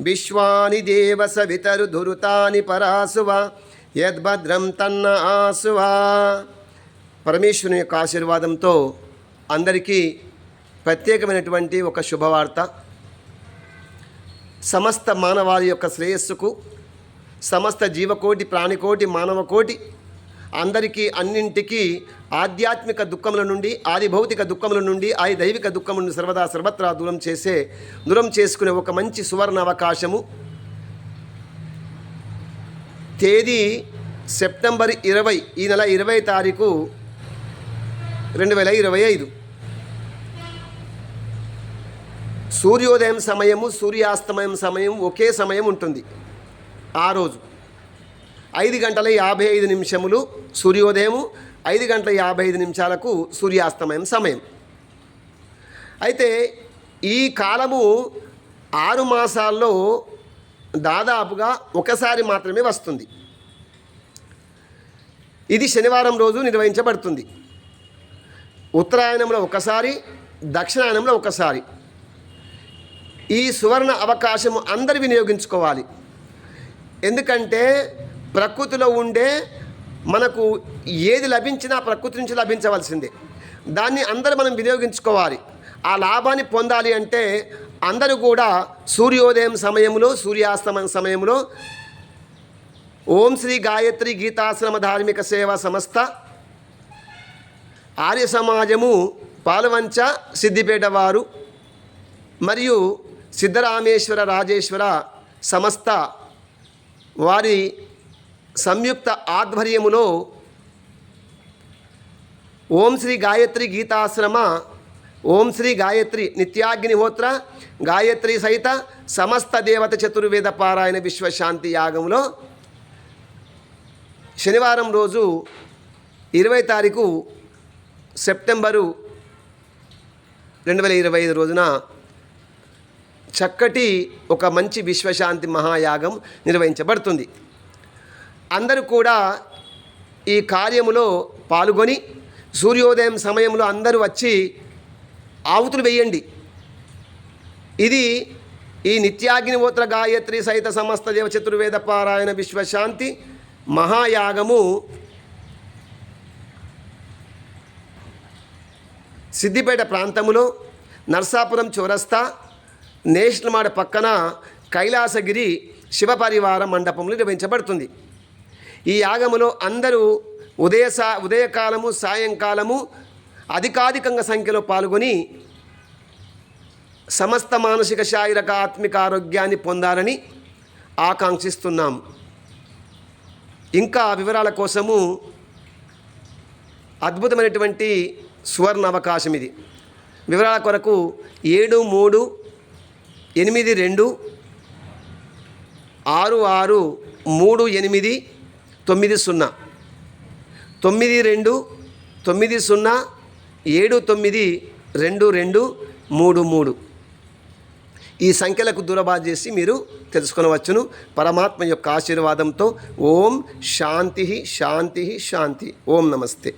విశ్వాని దేవ సవితరు దురుతాని పరాసువ యద్భద్రం తన్న ఆశువ. పరమేశ్వరుని యొక్క ఆశీర్వాదంతో అందరికీ ప్రత్యేకమైనటువంటి ఒక శుభవార్త. సమస్త మానవాళి యొక్క శ్రేయస్సుకు సమస్త జీవకోటి ప్రాణికోటి మానవకోటి అందరికీ అన్నింటికీ ఆధ్యాత్మిక దుఃఖముల నుండి ఆది భౌతిక దుఃఖముల నుండి ఆది దైవిక దుఃఖములను సర్వదా సర్వత్రా దూరం చేసే దూరం చేసుకునే ఒక మంచి సువర్ణ అవకాశము. తేదీ సెప్టెంబర్ ఇరవై ఈ నెల ఇరవై తారీఖు రెండు వేల ఇరవై ఐదు. సూర్యోదయం సమయము సూర్యాస్తమయం సమయం ఒకే సమయం ఉంటుంది. ఆ రోజు. ఐదు గంటల యాభై ఐదు నిమిషములు సూర్యోదయము ఐదు గంటల యాభై ఐదు నిమిషాలకు సూర్యాస్తమయం సమయం. అయితే ఈ కాలము ఆరు మాసాల్లో దాదాపుగా ఒకసారి మాత్రమే వస్తుంది. ఇది శనివారం రోజు నిర్వహించబడుతుంది. ఉత్తరాయణంలో ఒకసారి దక్షిణాయనంలో ఒకసారి. ఈ సువర్ణ అవకాశము అందరు వినియోగించుకోవాలి. ఎందుకంటే ప్రకృతిలో ఉండే మనకు ఏది లభించినా ప్రకృతి నుంచి లభించవలసిందే. దాన్ని అందరూ మనం వినియోగించుకోవాలి. ఆ లాభాన్ని పొందాలి అంటే అందరూ కూడా సూర్యోదయం సమయంలో సూర్యాస్తమయం సమయంలో ఓం శ్రీ గాయత్రి గీతాశ్రమ ధార్మిక సేవా సంస్థ ఆర్య సమాజము పాలవంచ సిద్దిపేట వారు మరియు సిద్ధరామేశ్వర రాజేశ్వర సంస్థ వారి సంయుక్త ఆధ్వర్యములో ఓం శ్రీ గాయత్రి గీతాశ్రమ ఓం శ్రీ గాయత్రి నిత్యాగ్నిహోత్ర గాయత్రి సహిత సమస్త దేవత చతుర్వేద పారాయణ విశ్వశాంతి యాగంలో శనివారం రోజు ఇరవై తారీఖు సెప్టెంబరు రెండు వేల ఇరవై ఐదు రోజున చక్కటి ఒక మంచి విశ్వశాంతి మహాయాగం నిర్వహించబడుతుంది. అందరూ కూడా ఈ కార్యములో పాల్గొని సూర్యోదయం సమయంలో అందరూ వచ్చి ఆవుతులు వేయండి. ఇది ఈ నిత్యాగ్నిహోత్ర గాయత్రి సహిత సమస్త దేవ చతుర్వేద పారాయణ విశ్వశాంతి మహాయాగము సిద్దిపేట ప్రాంతములో నర్సాపురం చౌరస్తా నేషనల్ మాడ పక్కన కైలాసగిరి శివపరివార మండపంలో నిర్వహించబడుతుంది. ఈ యాగములో అందరూ ఉదయ సా ఉదయకాలము సాయంకాలము అధికాధికంగా సంఖ్యలో పాల్గొని సమస్త మానసిక శారీరక ఆత్మిక ఆరోగ్యాన్ని పొందాలని ఆకాంక్షిస్తున్నాం. ఇంకా వివరాల కోసము అద్భుతమైనటువంటి సువర్ణ అవకాశం ఇది. వివరాల కొరకు ఏడు మూడు ఎనిమిది రెండు ఆరు ఆరు మూడు ఎనిమిది తొమ్మిది సున్నా. తొమ్మిది రెండు తొమ్మిది సున్నా ఏడు తొమ్మిది రెండు రెండు మూడు మూడు. ఈ సంఖ్యలకు దూరబాటు చేసి మీరు తెలుసుకొనవచ్చును. పరమాత్మ యొక్క ఆశీర్వాదంతో ఓం శాంతి శాంతి శాంతి. ఓం నమస్తే.